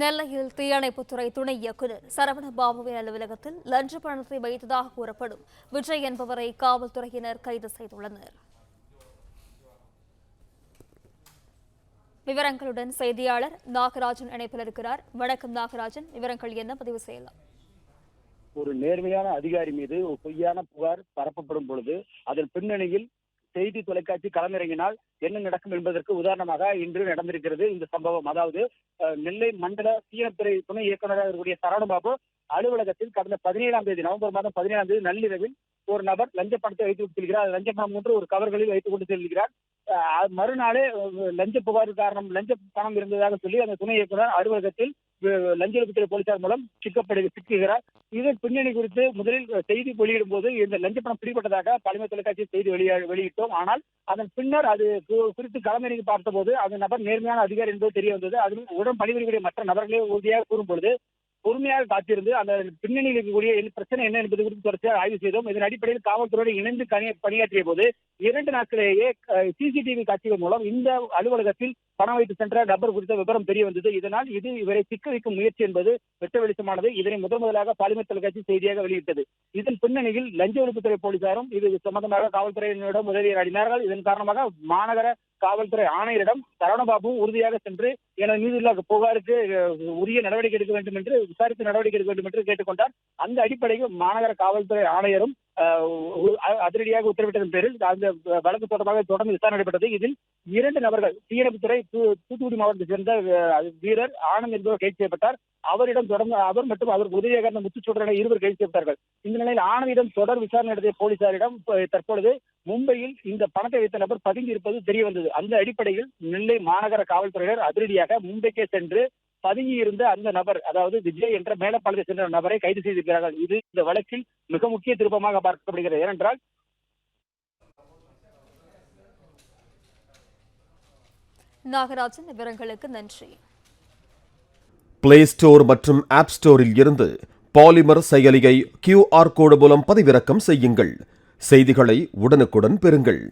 நெல்லையில் தீயணைப்புத்துறை துணை இயக்குநர் சரவணபாபுவின் அலுவலகத்தில் லஞ்ச பணத்தை வைத்ததாக கூறப்படும். விஜய் என்பவரை காவல்துறையினர் கைது செய்துள்ளனர். விவரங்களுடன் செய்தியாளர் நாகராஜன் இணைப்பில் இருக்கிறார். வணக்கம் நாகராஜன். விவரங்கள் என்ன? பதிவு செய்யலாம். ஒரு நேர்மையான அதிகாரி மீது ஒரு பொய்யான புகார் பரப்பப்படும் பொழுது அதன் பின்னணியில் செய்தி தொலைக்காட்சி களமிறங்கினால் என்ன நடக்கும் என்பதற்கு உதாரணமாக இன்று நடந்திருக்கிறது இந்த சம்பவம். அதாவது நெல்லை மண்டல தீயணைத்துறை துணை இயக்குநராக இருக்கக்கூடிய சரவணபாபு அலுவலகத்தில் கடந்த பதினேழாம் தேதி நவம்பர் மாதம் பதினேழாம் தேதி நள்ளிரவில் ஒரு நபர் லஞ்ச பணத்தை வைத்து விட்டு செல்கிறார் லஞ்ச பணம் ஒன்று ஒரு கவர்களில் வைத்துக் கொண்டு செல்கிறார். மறுநாளே லஞ்ச புகார் காரணம் லஞ்ச பணம் இருந்ததாக சொல்லி அந்த துணை இயக்குனர் அலுவலகத்தில் லஞ்ச ஒழிப்புத்துறை போலீசார் மூலம் சிக்கப்படு சிக்குகிறார். இதன் பின்னணி குறித்து முதலில் செய்தி வெளியிடும் போது இந்த லஞ்ச பணம் பிடிபட்டதாக பழமை தொலைக்காட்சி செய்தி வெளியே வெளியிட்டோம். ஆனால் அதன் பின்னர் அது கு- குறித்து களமிறங்கி பார்த்தபோது அந்த நபர் நேர்மையான அதிகாரி என்பது தெரிய வந்தது. அதில் உடன் பணிபுரியக்கூடிய மற்ற நபர்களே உறுதியாக கூறும் பொழுது பொறுமையாக காத்திருந்து அந்த பின்னணியில் இருக்கக்கூடிய பிரச்சனை என்ன என்பது குறித்து தொடர்ச்சியாக ஆய்வு செய்தோம். இதன் அடிப்படையில் காவல்துறையோடு இணைந்து பணியாற்றிய போது இரண்டு நாட்களிலேயே சிசிடிவி காட்சிகள் மூலம் இந்த அலுவலகத்தில் பணம் வைத்து சென்ற நபர் குறித்த விவரம் தெரிய வந்தது. இதனால் இது இவரை சிக்க வைக்கும் முயற்சி என்பது வெட்ட வெளிச்சமானது. இதனை முதன் முதலாக பாலிமர் தொலைக்காட்சி செய்தியாக வெளியிட்டது. இதன் பின்னணியில் லஞ்ச ஒழிப்புத்துறை போலீசாரும் இது சம்பந்தமாக காவல்துறையினரிடம் உதவி நாடினார்கள் இதன் காரணமாக மாநகர காவல்துறை ஆணையரிடம் சரவணபாபு உறுதியாக சென்று எனது மீது உள்ள புகாருக்கு உரிய நடவடிக்கை எடுக்க வேண்டும் என்று விசாரித்து நடவடிக்கை எடுக்க வேண்டும் என்று கேட்டுக்கொண்டார். அந்த அடிப்படையில் மாநகர காவல்துறை ஆணையரும் அதிரடியாக உத்தரவிட்டதன் பேரில் அந்த வழக்கு தொடர்பாக தொடர்ந்து விசாரணை நடைபெற்றது. இதில் இரண்டு நபர்கள் தீயணைப்புத்துறை தூத்துக்குடி மாவட்டத்தைச் சேர்ந்த வீரர் ஆனந்த் என்பவர் கைது செய்யப்பட்டார். அவரிடம் தொடர்ந்து அவர் மற்றும் அவர் உதவியாக இருந்த முத்துச்சூடரான இருவர் கைது செய்யப்பட்டார்கள். இந்த நிலையில் ஆனந்திடம் தொடர் விசாரணை நடத்திய போலீசாரிடம் தற்பொழுது மும்பையில் இந்த பணத்தை வைத்த நபர் பதுங்கி இருப்பது தெரிய வந்தது அந்த அடிப்படையில் நெல்லை மாநகர காவல்துறையினர் அதிரடியாக மும்பைக்கே சென்று பதுங்கி இருந்த அந்த நபர் அதாவது விஜய் என்ற மேலப்பாளையத்தை சென்ற நபரை கைது செய்திருக்கிறார்கள். இது இந்த வழக்கில் மிக முக்கிய திருப்பமாக பார்க்கப்படுகிறது. ஏனென்றால் நாகராஜன் விவரங்களுக்கு நன்றி. பிளே ஸ்டோர் மற்றும் ஆப் ஸ்டோரில் இருந்து பாலிமர் செயலியை கியூஆர் கோடு மூலம் பதிவிறக்கம் செய்யுங்கள். செய்திகளை உடனுக்குடன் பெறுங்கள்.